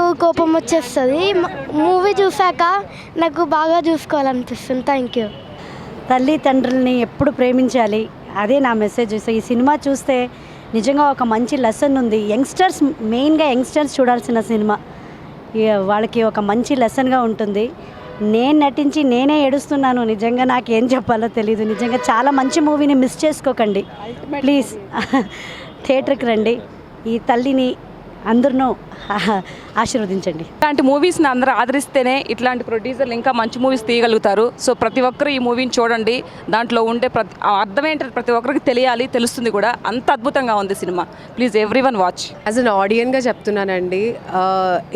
కోపం వచ్చేస్తుంది. మూవీ చూసాక నాకు బాగా చూసుకోవాలనిపిస్తుంది. Thank you. తల్లి తండ్రుల్ని ఎప్పుడు ప్రేమించాలి? అదే నా మెసేజ్. సో ఈ సినిమా చూస్తే నిజంగా ఒక మంచి లెసన్ ఉంది. యంగ్స్టర్స్ మెయిన్గా యంగ్స్టర్స్ చూడాల్సిన సినిమా. వాళ్ళకి ఒక మంచి లెసన్గా ఉంటుంది. నేను నటించి నేనే ఏడుస్తున్నాను. నిజంగా నాకు ఏం చెప్పాలో తెలియదు నిజంగా చాలా మంచి మూవీని మిస్ చేసుకోకండి. ప్లీజ్. థియేటర్కి రండి. ఈ తల్లిని అందరినూ ఆశీర్వదించండి. ఇలాంటి మూవీస్ని అందరూ ఆదరిస్తేనే ఇట్లాంటి ప్రొడ్యూసర్లు ఇంకా మంచి మూవీస్ తీయగలుగుతారు. సో ప్రతి ఒక్కరు ఈ మూవీని చూడండి. దాంట్లో ఉండే ప్రతి అర్థం ఏంటో ప్రతి ఒక్కరికి తెలియాలి తెలుస్తుంది కూడా. అంత అద్భుతంగా ఉంది cinema. Please everyone watch as an ఆడియన్గా చెప్తున్నానండి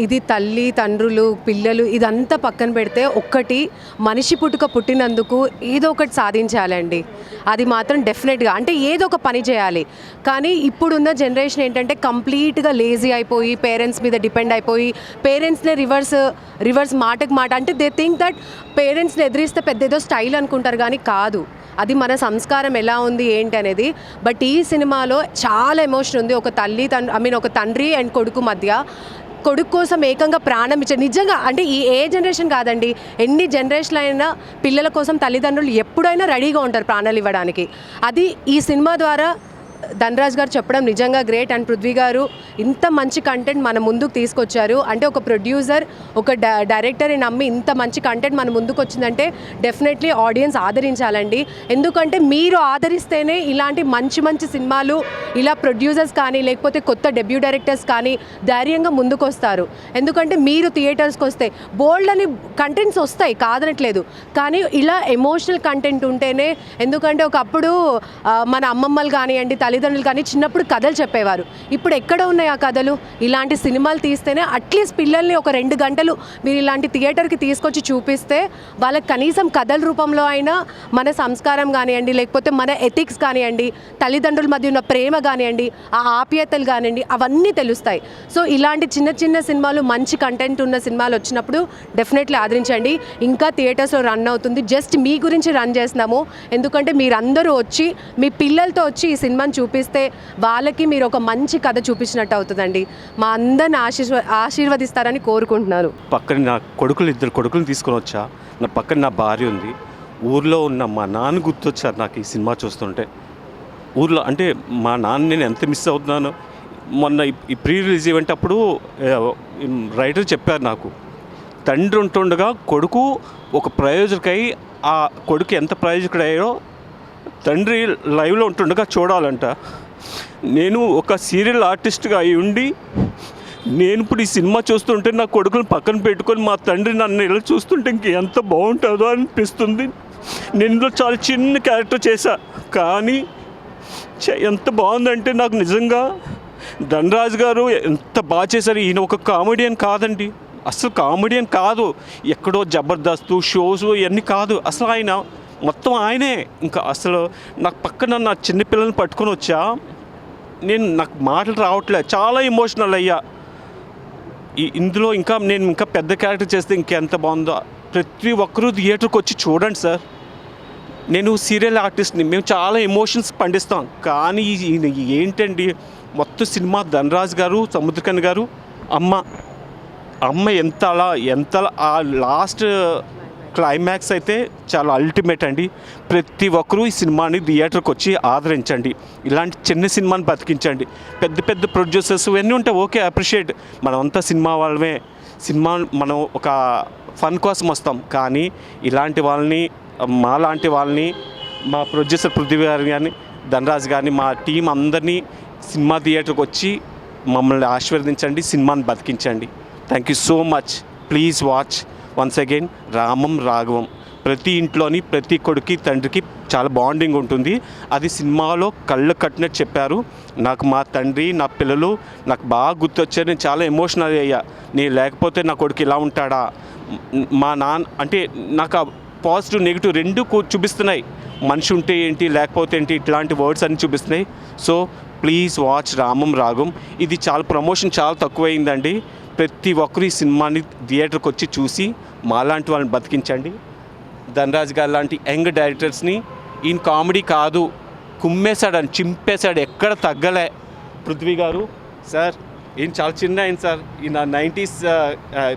ఇది తల్లి తండ్రులు పిల్లలు ఇదంతా పక్కన పెడితే ఒక్కటి మనిషి పుట్టుక పుట్టినందుకు ఏదో ఒకటి సాధించాలండి. అది మాత్రం డెఫినెట్గా అంటే ఏదో ఒక పని చేయాలి. కానీ ఇప్పుడున్న జనరేషన్ ఏంటంటే కంప్లీట్గా లేజీ అయిపోయి పేరెంట్స్ మీద డిపెండ్ అయిపోయి పేరెంట్స్నే రివర్స్ రివర్స్ మాటకు మాట అంటే దే థింక్ దట్ పేరెంట్స్ని ఎదిరిస్తే పెద్ద ఏదో స్టైల్ అనుకుంటారు కానీ కాదు. అది మన సంస్కారం ఎలా ఉంది ఏంటి అనేది. బట్ ఈ సినిమాలో చాలా ఎమోషన్ ఉంది. ఒక తల్లి తండ్రి ఐ మీన్ ఒక తండ్రి అండ్ కొడుకు మధ్య. కొడుకు కోసం ఏకంగా ప్రాణం ఇచ్చారు నిజంగా అంటే ఈ ఏ జనరేషన్ కాదండి. ఎన్ని జనరేషన్లు అయినా పిల్లల కోసం తల్లిదండ్రులు ఎప్పుడైనా రెడీగా ఉంటారు ప్రాణాలు ఇవ్వడానికి. అది ఈ సినిమా ద్వారా ధనరాజ్ గారు చెప్పడం నిజంగా గ్రేట్ అండ్ పృథ్వీ గారు ఇంత మంచి కంటెంట్ మన ముందుకు తీసుకొచ్చారు. అంటే ఒక ప్రొడ్యూసర్ ఒక డైరెక్టర్ని నమ్మి ఇంత మంచి కంటెంట్ మన ముందుకు వచ్చిందంటే డెఫినెట్లీ ఆడియన్స్ ఆదరించాలండి. ఎందుకంటే మీరు ఆదరిస్తేనే ఇలాంటి మంచి మంచి సినిమాలు ఇలా ప్రొడ్యూసర్స్ కానీ లేకపోతే కొత్త డెబ్యూ డైరెక్టర్స్ కానీ ధైర్యంగా ముందుకు వస్తారు ఎందుకంటే మీరు థియేటర్స్కి వస్తే బోల్డ్ అని కంటెంట్స్ వస్తాయి కాదనట్లేదు. కానీ ఇలా ఎమోషనల్ కంటెంట్ ఉంటేనే ఎందుకంటే ఒకప్పుడు మన అమ్మమ్మలు కానివ్వండి తల్లిదండ్రులు కానీ చిన్నప్పుడు కథలు చెప్పేవారు. ఇప్పుడు ఎక్కడ ఉన్నాయి ఆ కథలు? ఇలాంటి సినిమాలు తీస్తేనే అట్లీస్ట్ పిల్లల్ని ఒక రెండు గంటలు మీరు ఇలాంటి థియేటర్కి తీసుకొచ్చి చూపిస్తే వాళ్ళకి కనీసం కథల రూపంలో అయినా మన సంస్కారం కానివ్వండి లేకపోతే మన ఎథిక్స్ కానివ్వండి తల్లిదండ్రుల మధ్య ఉన్న ప్రేమ కానివ్వండి ఆ ఆప్యాయతలు కానివ్వండి అవన్నీ తెలుస్తాయి. సో ఇలాంటి చిన్న చిన్న సినిమాలు మంచి కంటెంట్ ఉన్న సినిమాలు వచ్చినప్పుడు డెఫినెట్లీ ఆదరించండి. ఇంకా థియేటర్స్లో రన్ అవుతుంది. జస్ట్ మీ గురించి రన్ చేస్తున్నాము. ఎందుకంటే మీరందరూ వచ్చి మీ పిల్లలతో వచ్చి ఈ సినిమాని చూపిస్తే వాళ్ళకి మీరు ఒక మంచి కథ చూపించినట్టు అవుతుందండి. మా అందరిని ఆశీర్వ ఆశీర్వదిస్తారని కోరుకుంటున్నాను. పక్కన నా కొడుకులు ఇద్దరు కొడుకులు తీసుకొని వచ్చా. నా పక్కన నా భార్య ఉంది. ఊర్లో ఉన్న మా నాన్న గుర్తొచ్చారు నాకు ఈ సినిమా చూస్తుంటే. ఊర్లో అంటే మా నాన్న నేను ఎంత మిస్ అవుతున్నాను. మొన్న ఈ- ఈ ప్రీ రిలీజ్ ఈవెంట్ అప్పుడు రైటర్ చెప్పారు నాకు. తండ్రి ఉంటుండగా కొడుకు ఒక ప్రయోజకై ఆ కొడుకు ఎంత ప్రయోజకుడయ్యాడో తండ్రి లైవ్లో ఉంటుండగా చూడాలంట. నేను ఒక సీరియల్ ఆర్టిస్ట్గా అయి ఉండి నేను ఇప్పుడు ఈ సినిమా చూస్తుంటే నా కొడుకుని పక్కన పెట్టుకొని మా తండ్రి నన్ను ఇలా చూస్తుంటే ఇంక ఎంత బాగుంటుందో అనిపిస్తుంది. నేను ఇందులో చాలా చిన్న క్యారెక్టర్ చేశా. కానీ ఎంత బాగుందంటే నాకు నిజంగా ధనరాజ్ గారు ఎంత బాగా చేశారు. ఈయన ఒక కామెడియన్ కాదండి. అసలు కామెడియన్ కాదు. ఎక్కడో జబర్దస్త్ షోస్ ఇవన్నీ కాదు. అసలు ఆయన మొత్తం ఆయనే. ఇంకా అసలు నాకు పక్కన నా చిన్నపిల్లల్ని పట్టుకొని వచ్చా. నేను నాకు మాటలు రావట్లే. చాలా ఎమోషనల్ అయ్యా. ఈ ఇందులో ఇంకా నేను ఇంకా పెద్ద క్యారెక్టర్ చేస్తే ఇంకెంత బాగుందో. ప్రతి ఒక్కరూ థియేటర్కి వచ్చి చూడండి సార్. నేను సీరియల్ ఆర్టిస్ట్ని మేము చాలా ఎమోషన్స్ పండిస్తాం. కానీ ఈ- ఏంటండి? మొత్తం సినిమా ధనరాజ్ గారు సముద్రకన్ గారు అమ్మ. అమ్మ ఎంత అలా ఎంత ఆ లాస్ట్ క్లైమాక్స్ అయితే చాలా అల్టిమేట్ అండి. ప్రతి ఒక్కరూ ఈ సినిమాని థియేటర్కి వచ్చి ఆదరించండి. ఇలాంటి చిన్న సినిమాని బతికించండి. పెద్ద పెద్ద ప్రొడ్యూసర్స్ ఇవన్నీ ఉంటే ఓకే అప్రిషియేట్ మనమంతా సినిమా వాళ్ళమే. సినిమా మనం ఒక ఫన్ కోసం వస్తాం. కానీ ఇలాంటి వాళ్ళని మా లాంటి వాళ్ళని మా ప్రొడ్యూసర్ పృథ్వీ గారు కానీ ధనరాజ్ కానీ మా టీం అందరినీ సినిమా థియేటర్కి వచ్చి మమ్మల్ని ఆశీర్వదించండి సినిమాని బతికించండి. Thank you so much please watch once again Ramam Raghavam. ప్రతి ఇంట్లోని ప్రతి కొడుకి తండ్రికి చాలా బాండింగ్ ఉంటుంది. అది సినిమాలో కళ్ళు కట్టినట్టు చెప్పారు. నాకు మా తండ్రి నా పిల్లలు నాకు బాగా గుర్తొచ్చారు. నేను చాలా ఎమోషనల్ అయ్యా. నేను లేకపోతే నా కొడుకు ఇలా ఉంటాడా? మా నాన్న అంటే నాకు పాజిటివ్ నెగిటివ్ రెండు చూపిస్తున్నాయి. మనిషి ఉంటే ఏంటి లేకపోతే ఏంటి ఇట్లాంటి వర్డ్స్ అన్ని చూపిస్తున్నాయి. సో ప్లీజ్ వాచ్ రామం రాగం ఇది చాలా ప్రమోషన్ చాలా తక్కువైందండి. ప్రతి ఒక్కరు ఈ సినిమాని థియేటర్కి వచ్చి చూసి మాలాంటి వాళ్ళని బతికించండి. ధనరాజ్ గారు లాంటి యంగ్ డైరెక్టర్స్ని ఈయన కామెడీ కాదు కుమ్మేశాడని చింపేశాడు ఎక్కడ తగ్గలే. పృథ్వీ గారు సార్ ఈయన చాలా చిన్న ఆయన సార్. ఈయన నైంటీస్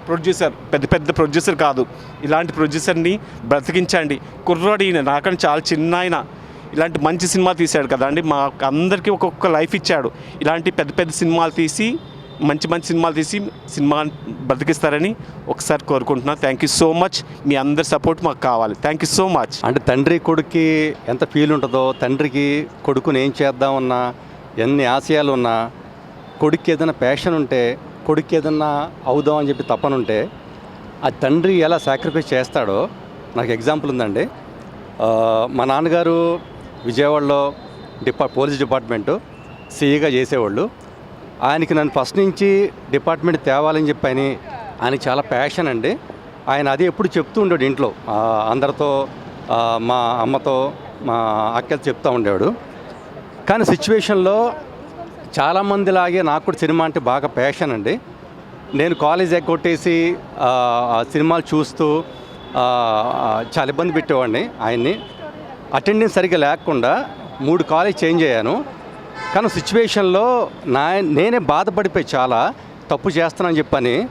ప్రొడ్యూసర్ పెద్ద పెద్ద ప్రొడ్యూసర్ కాదు. ఇలాంటి ప్రొడ్యూసర్ని బ్రతికించండి. కుర్రాడు ఈయన నాకని చాలా చిన్న ఆయన. ఇలాంటి మంచి సినిమా తీశాడు కదండి. మా అందరికీ ఒక్కొక్క లైఫ్ ఇచ్చాడు. ఇలాంటి పెద్ద పెద్ద సినిమాలు తీసి మంచి మంచి సినిమాలు తీసి సినిమా బ్రతికిస్తారని ఒకసారి కోరుకుంటున్నాను థ్యాంక్ యూ సో మచ్ మీ అందరి సపోర్ట్ మాకు కావాలి. థ్యాంక్ యూ సో మచ్ అంటే తండ్రి కొడుక్కి ఎంత ఫీల్ ఉంటుందో తండ్రికి కొడుకుని ఏం చేద్దామన్నా ఎన్ని ఆశయాలు ఉన్నా కొడుక్కి ఏదైనా ప్యాషన్ ఉంటే కొడుక్కి ఏదన్నా అవుదాం అని చెప్పి తప్పనుంటే ఆ తండ్రి ఎలా సాక్రిఫైస్ చేస్తాడో నాకు ఎగ్జాంపుల్ ఉందండి. మా నాన్నగారు విజయవాడలో డిపా పోలీస్ డిపార్ట్మెంటు సీఈగా చేసేవాళ్ళు. ఆయనకి నన్ను ఫస్ట్ నుంచి డిపార్ట్మెంట్ తేవాలని చెప్పి ఆయన ఆయనకి చాలా ప్యాషన్ అండి. ఆయన అది ఎప్పుడు చెప్తూ ఉండేవాడు ఇంట్లో. అందరితో మా అమ్మతో మా అక్కలు చెప్తూ ఉండేవాడు. కానీ సిచ్యువేషన్లో చాలామందిలాగే నాకు కూడా సినిమా అంటే బాగా ప్యాషన్ అండి. నేను కాలేజ్ ఎగ్గొట్టేసి సినిమాలు చూస్తూ చాలా ఇబ్బంది పెట్టేవాడిని ఆయన్ని. అటెండెన్స్ సరిగ్గా లేకుండా మూడు కాలేజ్ చేంజ్ అయ్యాను. కానీ సిచ్యువేషన్లో నా నేనే బాధపడిపోయి చాలా తప్పు చేస్తానని చెప్పని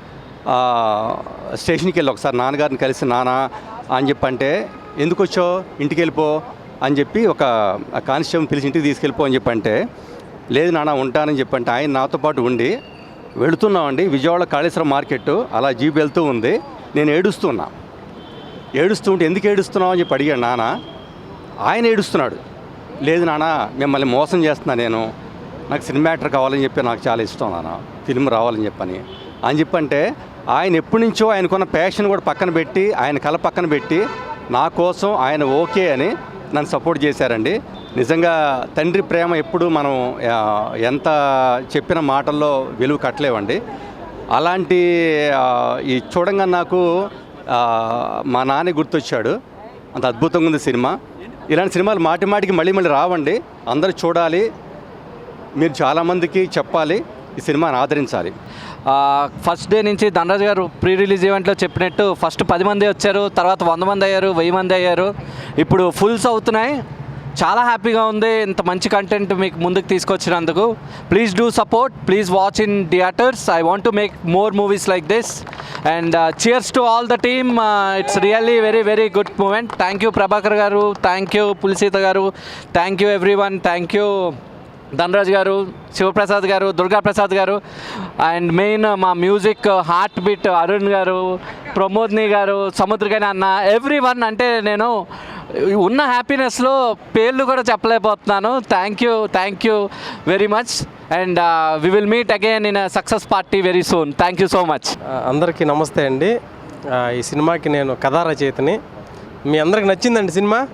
స్టేషన్కి వెళ్ళి ఒకసారి నాన్నగారిని కలిసి నానా అని చెప్పంటే ఎందుకు వచ్చావు? ఇంటికి వెళ్ళిపో అని చెప్పి ఒక కానిస్టేబుల్ పిలిచి ఇంటికి తీసుకెళ్ళిపో అని చెప్పంటే లేదు నాన్న ఉంటానని చెప్పంటే ఆయన నాతో పాటు ఉండి వెళుతున్నామండి. విజయవాడ కాళేశ్వరం మార్కెట్ అలా జీప్ వెళ్తూ ఉంది. నేను ఏడుస్తున్నా. ఏడుస్తూ ఉంటే ఎందుకు ఏడుస్తున్నావు? అని చెప్పి అడిగాడు నాన్న ఆయన ఏడుస్తున్నాడు. లేదు నాన్న మిమ్మల్ని మోసం చేస్తున్నా నేను. నాకు సినిమా యాక్టర్ కావాలని చెప్పి నాకు చాలా ఇష్టం నాన్న. ఫిల్మ్ రావాలని చెప్పని. అని చెప్పంటే ఆయన ఎప్పటి నుంచో ఆయనకున్న ప్యాషన్ కూడా పక్కన పెట్టి ఆయన కళ పక్కన పెట్టి నా కోసం ఆయన ఓకే అని నన్ను సపోర్ట్ చేశారండి. నిజంగా తండ్రి ప్రేమ ఎప్పుడు మనం ఎంత చెప్పిన మాటల్లో విలువ కట్టలేవండి. అలాంటి ఈ చూడంగా నాకు మా నాన్న గుర్తొచ్చాడు. అంత అద్భుతంగా ఉంది సినిమా. ఇలాంటి సినిమాలు మాటి మాటికి మళ్ళీ మళ్ళీ రావండి. అందరూ చూడాలి. మీరు చాలామందికి చెప్పాలి. ఈ సినిమాని ఆదరించాలి. ఫస్ట్ డే నుంచి ధనరాజ్ గారు ప్రీ రిలీజ్ ఈవెంట్లో చెప్పినట్టు ఫస్ట్ పది మంది వచ్చారు తర్వాత వంద మంది అయ్యారు వెయ్యి మంది అయ్యారు. ఇప్పుడు ఫుల్స్ అవుతున్నాయి. చాలా హ్యాపీగా ఉంది. ఇంత మంచి కంటెంట్ మీకు ముందుకు తీసుకొచ్చినందుకు. Please do support please watch in theatres I want to make more movies like this and cheers to all the team it's really very very good moment thank you Prabhakar garu thank you Pulisita garu thank you everyone thank you Dhanraj garu Shivaprasad garu Durgaprasad garu and main మా music heart beat Arun garu ప్రమోద్ని గారు సముద్రగని అన్న every one అంటే నేను ఉన్న హ్యాపీనెస్లో పేర్లు కూడా చెప్పలేకపోతున్నాను. Thank you thank you very much and we will meet again in success party very soon thank you so much అందరికీ నమస్తే అండి. Uh, ఈ సినిమాకి నేను కథా రచయితని. మీ అందరికి నచ్చిందండి సినిమా?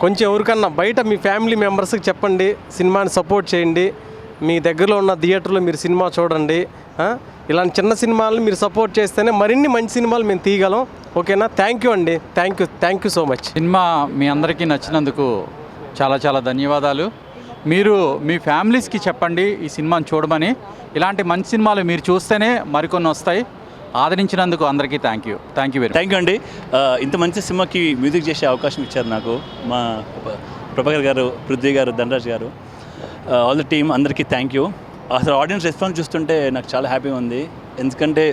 కొంచెం ఎవరికన్నా బయట మీ ఫ్యామిలీ మెంబర్స్కి చెప్పండి. సినిమాని సపోర్ట్ చేయండి. మీ దగ్గరలో ఉన్న థియేటర్లో మీరు సినిమా చూడండి ఇలాంటి చిన్న సినిమాలను మీరు సపోర్ట్ చేస్తేనే మరిన్ని మంచి సినిమాలు మేము తీయగలం. ఓకేనా? థ్యాంక్ యూ అండి. Thank you thank you so much cinema మీ అందరికీ నచ్చినందుకు చాలా చాలా ధన్యవాదాలు. మీరు మీ ఫ్యామిలీస్కి చెప్పండి ఈ సినిమాని చూడమని. ఇలాంటి మంచి సినిమాలు మీరు చూస్తేనే మరికొన్ని వస్తాయి. ఆదరించినందుకు అందరికీ thank you thank you very thank you అండి. ఇంత మంచి సినిమాకి మ్యూజిక్ చేసే అవకాశం ఇచ్చారు నాకు మా ప్ర- ప్రభాకర్ గారు Prithvi garu Dhanraj garu. All the team అందరికీ థ్యాంక్ యూ అసలు ఆడియన్స్ రెస్పాన్స్ చూస్తుంటే నాకు చాలా హ్యాపీగా ఉంది. ఎందుకంటే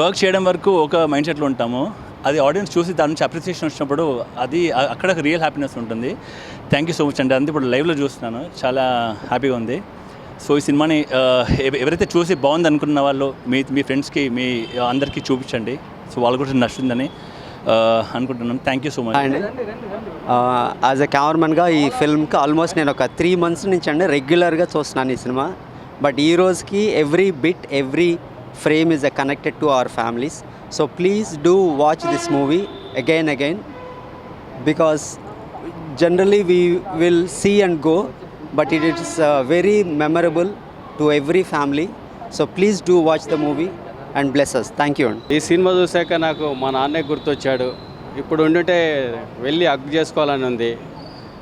వర్క్ చేయడం వరకు ఒక మైండ్ సెట్లో ఉంటాము. అది ఆడియన్స్ చూసి దాని నుంచి అప్రిసియేషన్ వచ్చినప్పుడు అది అక్కడ రియల్ హ్యాపీనెస్ ఉంటుంది. థ్యాంక్ యూ సో మచ్ అండి అంతే ఇప్పుడు లైవ్లో చూస్తున్నాను. చాలా హ్యాపీగా ఉంది. సో ఈ సినిమాని uh, ఎవరైతే చూసి బాగుంది అనుకున్న వాళ్ళు మీ మీ ఫ్రెండ్స్కి మీ అందరికీ చూపించండి. సో వాళ్ళు కూడా నచ్చుతుందని. అనుకుంటున్నాం అనుకుంటున్నాను. థ్యాంక్ యూ సో మచ్ అండి. యాజ్ ఎ కెమెరామెన్గా ఈ ఫిల్మ్కి ఆల్మోస్ట్ నేను ఒక త్రీ మంత్స్ నుంచి అండి రెగ్యులర్గా చూస్తున్నాను ఈ సినిమా బట్ ఈ రోజుకి every bit every frame is a connected to our families so please do watch this movie again again because generally we will see and go but it it's very memorable to every family so please do watch the movie and bless us thank you అండి. ఈ cinema చూశాక నాకు మా నాన్నే గుర్తొచ్చాడు. ఇప్పుడు ఉండుంటే వెళ్ళి అగ్గు చేసుకోవాలని ఉంది.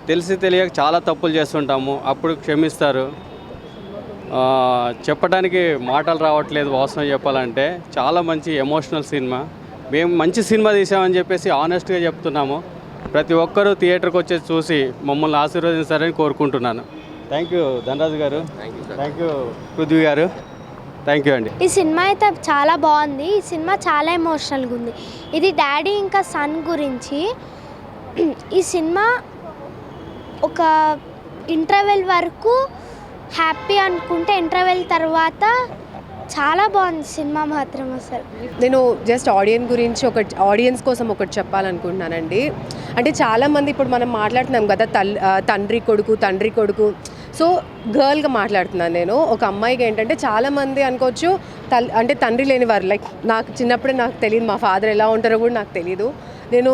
తెలిసి తెలియక చాలా తప్పులు చేస్తుంటాము. అప్పుడు క్షమిస్తారు. ఆ, చెప్పడానికి మాటలు రావట్లేదు వాస్తవం చెప్పాలంటే. చాలా మంచి ఎమోషనల్ సినిమా. మేము మంచి సినిమా తీసామని చెప్పేసి ఆనెస్ట్గా చెప్తున్నాము. ప్రతి ఒక్కరూ థియేటర్కి వచ్చేసి చూసి మమ్మల్ని ఆశీర్వదించారని కోరుకుంటున్నాను. థ్యాంక్ యూ ధనరాజు గారు. థ్యాంక్ యూ పృథ్వీ గారు. థ్యాంక్ యూ అండి. ఈ సినిమా అయితే చాలా బాగుంది. ఈ సినిమా చాలా ఎమోషనల్గా ఉంది. ఇది డాడీ ఇంకా సన్ గురించి. ఈ సినిమా ఒక ఇంటర్వెల్ వరకు హ్యాపీ అనుకుంటే ఇంటర్వెల్ తర్వాత చాలా బాగుంది సినిమా మాత్రం అసలు. నేను జస్ట్ ఆడియన్స్ గురించి ఒక ఆడియన్స్ కోసం ఒకటి చెప్పాలనుకుంటున్నానండి. అంటే చాలామంది ఇప్పుడు మనం మాట్లాడుతున్నాం కదా తల్ ఆ, తండ్రి కొడుకు తండ్రి కొడుకు సో గర్ల్గా మాట్లాడుతున్నాను నేను. ఒక అమ్మాయికి ఏంటంటే చాలామంది అనుకోవచ్చు తల్ అంటే తండ్రి లేని వారు లైక్ నాకు చిన్నప్పుడే నాకు తెలియదు మా ఫాదర్ ఎలా ఉంటారో కూడా నాకు తెలియదు నేను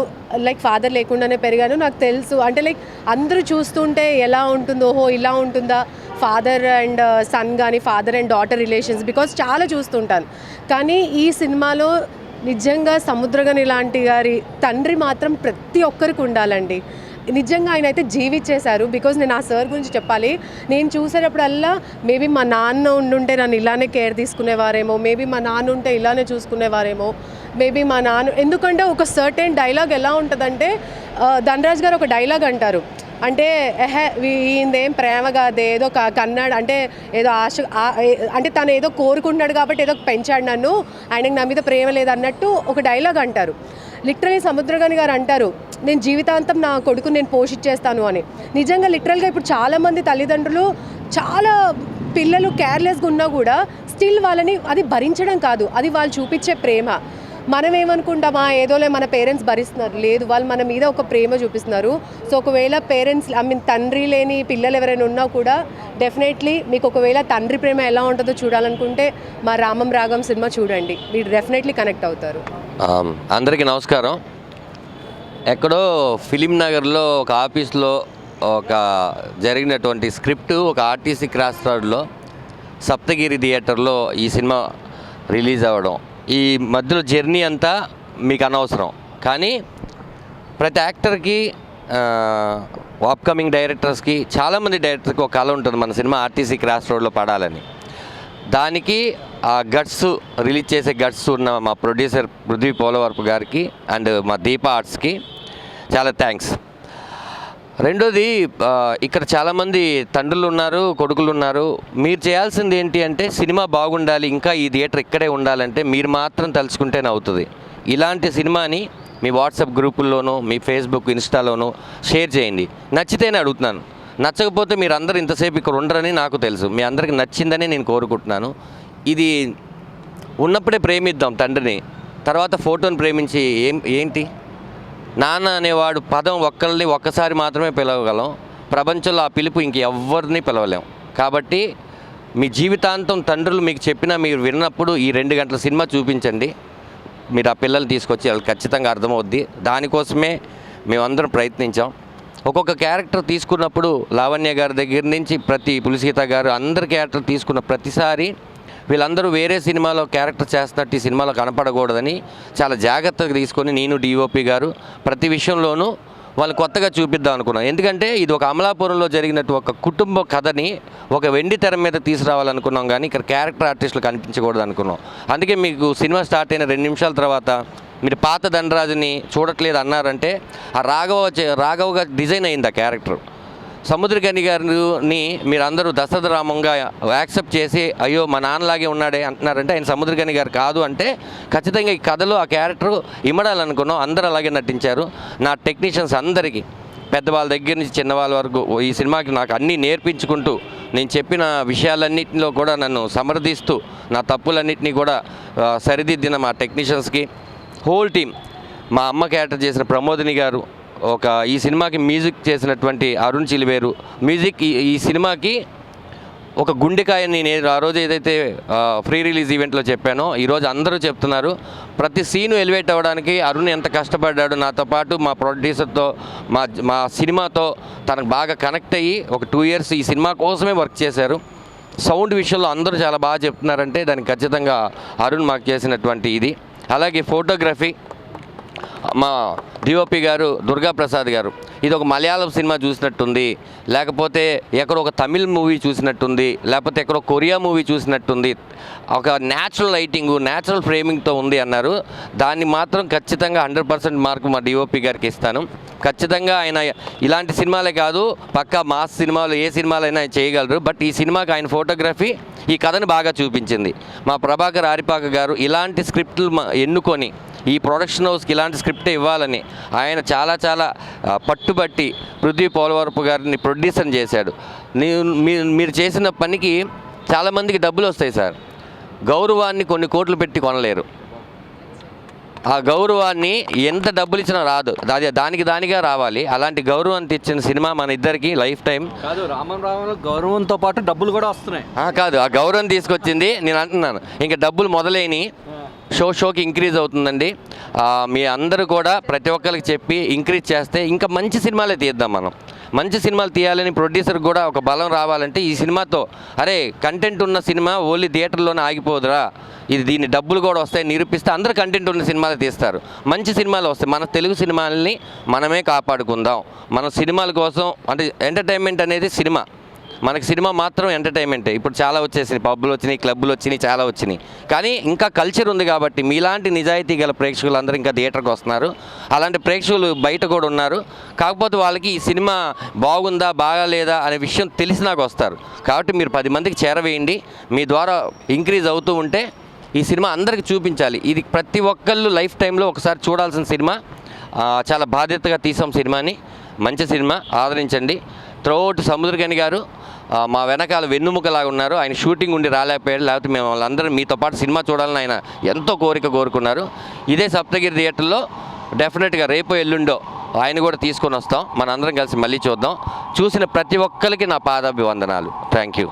లైక్ ఫాదర్ లేకుండానే పెరిగాను నాకు తెలుసు. అంటే లైక్ అందరూ చూస్తుంటే ఎలా ఉంటుందో ఓహో ఇలా ఉంటుందా? ఫాదర్ అండ్ సన్ కానీ father and daughter relations because చాలా చూస్తుంటాను. కానీ ఈ సినిమాలో నిజంగా సముద్రగని లాంటి గారి తండ్రి మాత్రం ప్రతి ఒక్కరికి ఉండాలండి. నిజంగా ఆయన అయితే జీవించేశారు. బికాజ్ నేను ఆ సార్ గురించి చెప్పాలి. నేను చూసేటప్పుడల్లా మేబీ మా నాన్న ఉండుంటే నన్ను ఇలానే కేర్ తీసుకునేవారేమో. మేబీ మా నాన్న ఉంటే ఇలానే చూసుకునేవారేమో. మేబీ మా నాన్న ఎందుకంటే ఒక సర్టెన్ డైలాగ్ ఎలా ఉంటుందంటే ధనరాజ్ గారు ఒక డైలాగ్ అంటారు. అంటే ఎహే ఈయనదేం ప్రేమ కాదు ఏదో కన్నాడు అంటే ఏదో ఆశ అంటే తను ఏదో కోరుకుంటున్నాడు కాబట్టి ఏదో పెంచాడు నన్ను. ఆయనకు నా మీద ప్రేమ లేదు అన్నట్టు ఒక డైలాగ్ అంటారు. లిటరలీ సముద్రగాని గారు అంటారు నేను జీవితాంతం నా కొడుకుని నేను పోషించేస్తాను అని. నిజంగా లిటరల్గా ఇప్పుడు చాలామంది తల్లిదండ్రులు చాలా పిల్లలు కేర్లెస్గా ఉన్నా కూడా స్టిల్ వాళ్ళని అది భరించడం కాదు అది వాళ్ళు చూపించే ప్రేమ. మనం ఏమనుకుంటామా ఏదోలే మన పేరెంట్స్ భరిస్తున్నారు లేదు వాళ్ళు మన మీద ఒక ప్రేమ చూపిస్తున్నారు. సో ఒకవేళ పేరెంట్స్ ఐ మీన్ తండ్రి లేని పిల్లలు ఎవరైనా ఉన్నా కూడా డెఫినెట్లీ మీకు ఒకవేళ తండ్రి ప్రేమ ఎలా ఉంటుందో చూడాలనుకుంటే మా రామం రాగం సినిమా చూడండి. మీరు డెఫినెట్లీ కనెక్ట్ అవుతారు. అందరికీ నమస్కారం. ఎక్కడో ఫిలిం నగర్లో ఒక ఆఫీస్లో ఒక జరిగినటువంటి స్క్రిప్ట్ ఒక ఆర్టీసీ క్రాస్ రోడ్లో సప్తగిరి థియేటర్లో ఈ సినిమా రిలీజ్ అవ్వడం. ఈ మధ్యలో జర్నీ అంతా మీకు అనవసరం. కానీ ప్రతి యాక్టర్కి అప్కమింగ్ డైరెక్టర్స్కి చాలామంది డైరెక్టర్కి ఒక కళ ఉంటుంది మన సినిమా ఆర్టీసీ క్రాస్ రోడ్లో పడాలని. దానికి ఆ గట్స్ రిలీజ్ చేసే గట్స్ ఉన్న మా ప్రొడ్యూసర్ పృథ్వీ పోలవరపు గారికి అండ్ మా దీప ఆర్ట్స్కి చాలా థ్యాంక్స్. రెండోది ఇక్కడ చాలామంది తండ్రులు ఉన్నారు కొడుకులు ఉన్నారు. మీరు చేయాల్సింది ఏంటి అంటే సినిమా బాగుండాలి ఇంకా ఈ థియేటర్ ఇక్కడే ఉండాలంటే మీరు మాత్రం తలుచుకుంటేనే అవుతుంది. ఇలాంటి సినిమాని మీ వాట్సాప్ గ్రూపుల్లోనూ మీ ఫేస్బుక్ ఇన్స్టాలోనూ షేర్ చేయండి. నచ్చితేనే అడుగుతున్నాను. నచ్చకపోతే మీరు అందరూ ఇంతసేపు ఇక్కడ ఉండరని నాకు తెలుసు. మీ అందరికి నచ్చిందని నేను కోరుకుంటున్నాను. ఇది ఉన్నప్పుడే ప్రేమిద్దాం తండ్రిని. తర్వాత ఫోటోని ప్రేమించి ఏం ఏంటి? నాన్న అనేవాడు పదం ఒక్కరిని ఒక్కసారి మాత్రమే పిలవగలం. ప్రపంచంలో ఆ పిలుపు ఇంకెవ్వరిని పిలవలేం. కాబట్టి మీ జీవితాంతం తండ్రులు మీకు చెప్పినా మీరు విన్నప్పుడు ఈ రెండు గంటల సినిమా చూపించండి. మీరు ఆ పిల్లలు తీసుకొచ్చి వాళ్ళకి ఖచ్చితంగా అర్థమవుద్ది. దానికోసమే మేమందరం ప్రయత్నించాం. ఒక్కొక్క క్యారెక్టర్ తీసుకున్నప్పుడు లావణ్య గారి దగ్గర నుంచి ప్రతి పులిసీత గారు అందరి క్యారెక్టర్ తీసుకున్న ప్రతిసారి వీళ్ళందరూ వేరే సినిమాలో క్యారెక్టర్ చేస్తున్నట్టు ఈ సినిమాలో కనపడకూడదని చాలా జాగ్రత్తగా తీసుకొని నేను డిఓపి గారు ప్రతి విషయంలోనూ వాళ్ళు కొత్తగా చూపిద్దాం అనుకున్నాను ఎందుకంటే ఇది ఒక అమలాపురంలో జరిగినట్టు ఒక కుటుంబ కథని ఒక వెండి తెర మీద తీసుకురావాలనుకున్నాం కానీ ఇక్కడ క్యారెక్టర్ ఆర్టిస్టులు కనిపించకూడదు అనుకున్నాం అందుకే మీకు సినిమా స్టార్ట్ అయిన రెండు నిమిషాల తర్వాత మీరు పాత ధనరాజుని చూడట్లేదు అన్నారంటే ఆ రాఘవ రాఘవగా డిజైన్ అయింది ఆ క్యారెక్టర్. సముద్రగని గారిని మీరు అందరూ దశరథ రామంగా యాక్సెప్ట్ చేసి అయ్యో మా నాన్నలాగే ఉన్నాడే అంటున్నారంటే ఆయన సముద్రగని గారు కాదు అంటే ఖచ్చితంగా ఈ కథలో ఆ క్యారెక్టర్ ఇమ్మడాలనుకున్నాం అందరూ అలాగే నటించారు. నా టెక్నీషియన్స్ అందరికీ పెద్దవాళ్ళ దగ్గర నుంచి చిన్నవాళ్ళ వరకు ఈ సినిమాకి నాకు అన్నీ నేర్పించుకుంటూ నేను చెప్పిన విషయాలన్నింటిలో కూడా నన్ను సమర్థిస్తూ నా తప్పులన్నింటినీ కూడా సరిదిద్దిన మా టెక్నీషియన్స్కి హోల్ టీం మా అమ్మ క్యారెక్టర్ చేసిన ప్రమోదిని గారు ఒక ఈ సినిమాకి మ్యూజిక్ చేసినటువంటి అరుణ్ చిలివేరు మ్యూజిక్ ఈ సినిమాకి ఒక గుండెకాయని నేను ఆ రోజు ఏదైతే ఫ్రీ రిలీజ్ ఈవెంట్లో చెప్పానో ఈరోజు అందరూ చెప్తున్నారు ప్రతి సీను ఎలివేట్ అవ్వడానికి అరుణ్ ఎంత కష్టపడ్డాడు నాతో పాటు మా ప్రొడ్యూసర్తో మా మా సినిమాతో తనకు బాగా కనెక్ట్ అయ్యి ఒక టూ ఇయర్స్ ఈ సినిమా కోసమే వర్క్ చేశారు. సౌండ్ విషయంలో అందరూ చాలా బాగా చెప్తున్నారంటే దానికి ఖచ్చితంగా అరుణ్ మాకు చేసినటువంటి ఇది. అలాగే ఫోటోగ్రఫీ మా డిఓపి గారు దుర్గా ప్రసాద్ గారు. ఇది ఒక మలయాళం సినిమా చూసినట్టుంది. లేకపోతే ఎక్కడో ఒక తమిళ్ మూవీ చూసినట్టుంది. లేకపోతే ఎక్కడో కొరియా మూవీ చూసినట్టుంది. ఒక న్యాచురల్ లైటింగ్ న్యాచురల్ ఫ్రేమింగ్తో ఉంది అన్నారు. దాన్ని మాత్రం ఖచ్చితంగా హండ్రెడ్ పర్సెంట్ మార్కు మా డిఓపి గారికి ఇస్తాను. ఖచ్చితంగా ఆయన ఇలాంటి సినిమాలే కాదు పక్కా మాస్ సినిమాలు ఏ సినిమాలైనా ఆయన చేయగలరు. బట్ ఈ సినిమాకి ఆయన ఫోటోగ్రఫీ ఈ కథను బాగా చూపించింది. మా ప్రభాకర్ ఆరిపాక గారు ఇలాంటి స్క్రిప్ట్లు ఎన్నుకొని ఈ ప్రొడక్షన్ హౌస్కి ఇలాంటి స్క్రిప్టే ఇవ్వాలని ఆయన చాలా చాలా పట్టుబట్టి పృథ్వీ పోలవరపు గారిని ప్రొడ్యూసర్ చేశాడు. నేను మీరు మీరు చేసిన పనికి చాలామందికి డబ్బులు వస్తాయి సార్. గౌరవాన్ని కొన్ని కోట్లు పెట్టి కొనలేరు. ఆ గౌరవాన్ని ఎంత డబ్బులు ఇచ్చినా రాదు. అది దానికి దానిగా రావాలి. అలాంటి గౌరవాన్ని తెచ్చిన సినిమా మన ఇద్దరికి లైఫ్ టైం కాదు రామన్ రామన్ గౌరవంతో పాటు డబ్బులు కూడా వస్తున్నాయి. కాదు ఆ గౌరవం తీసుకొచ్చింది నేను అంటున్నాను. ఇంకా డబ్బులు మొదలైనవి షో షోకి ఇంక్రీజ్ అవుతుందండి. మీ అందరూ కూడా ప్రతి ఒక్కరికి చెప్పి ఇంక్రీజ్ చేస్తే ఇంకా మంచి సినిమాలే తీద్దాం మనం. మంచి సినిమాలు తీయాలని ప్రొడ్యూసర్ కూడా ఒక బలం రావాలంటే ఈ సినిమాతో అరే కంటెంట్ ఉన్న సినిమా ఓన్లీ థియేటర్లోనే ఆగిపోదురా. ఇది దీని డబ్బులు కూడా వస్తాయి నిరూపిస్తే అందరూ కంటెంట్ ఉన్న సినిమాలు తీస్తారు. మంచి సినిమాలు వస్తాయి. మన తెలుగు సినిమాలని మనమే కాపాడుకుందాం. మన సినిమాల కోసం అంటే ఎంటర్టైన్మెంట్ అనేది సినిమా. మనకి సినిమా మాత్రం ఎంటర్టైన్మెంటే ఇప్పుడు చాలా వచ్చేసినాయి. పబ్బులు వచ్చినాయి క్లబ్బులు వచ్చినాయి చాలా వచ్చినాయి. కానీ ఇంకా కల్చర్ ఉంది కాబట్టి మీలాంటి నిజాయితీ గల ప్రేక్షకులు అందరూ ఇంకా థియేటర్కి వస్తున్నారు. అలాంటి ప్రేక్షకులు బయట కూడా ఉన్నారు. కాకపోతే వాళ్ళకి ఈ సినిమా బాగుందా బాగాలేదా అనే విషయం తెలిసినాక వస్తారు. కాబట్టి మీరు పది మందికి చేరవేయండి. మీ ద్వారా ఇంక్రీజ్ అవుతూ ఉంటే ఈ సినిమా అందరికి చూపించాలి. ఇది ప్రతి ఒక్కళ్ళు లైఫ్ టైంలో ఒకసారి చూడాల్సిన సినిమా. చాలా బాధ్యతగా తీసాం సినిమాని. మంచి సినిమా. ఆదరించండి. త్రోట్ సముద్రగని గారు మా వెనకాల వెన్నుముకలాగా ఉన్నారు. ఆయన షూటింగ్ ఉండి రాలేకపోయాడు లేకపోతే మేము వాళ్ళందరూ మీతో పాటు సినిమా చూడాలని ఆయన ఎంతో కోరిక కోరుకున్నారు. ఇదే సప్తగిరి థియేటర్లో డెఫినెట్గా రేపు ఎల్లుండో ఆయన కూడా తీసుకొని వస్తాం. మనందరం కలిసి మళ్ళీ చూద్దాం. చూసిన ప్రతి ఒక్కరికి నా పాదాభివందనాలు. Thank you.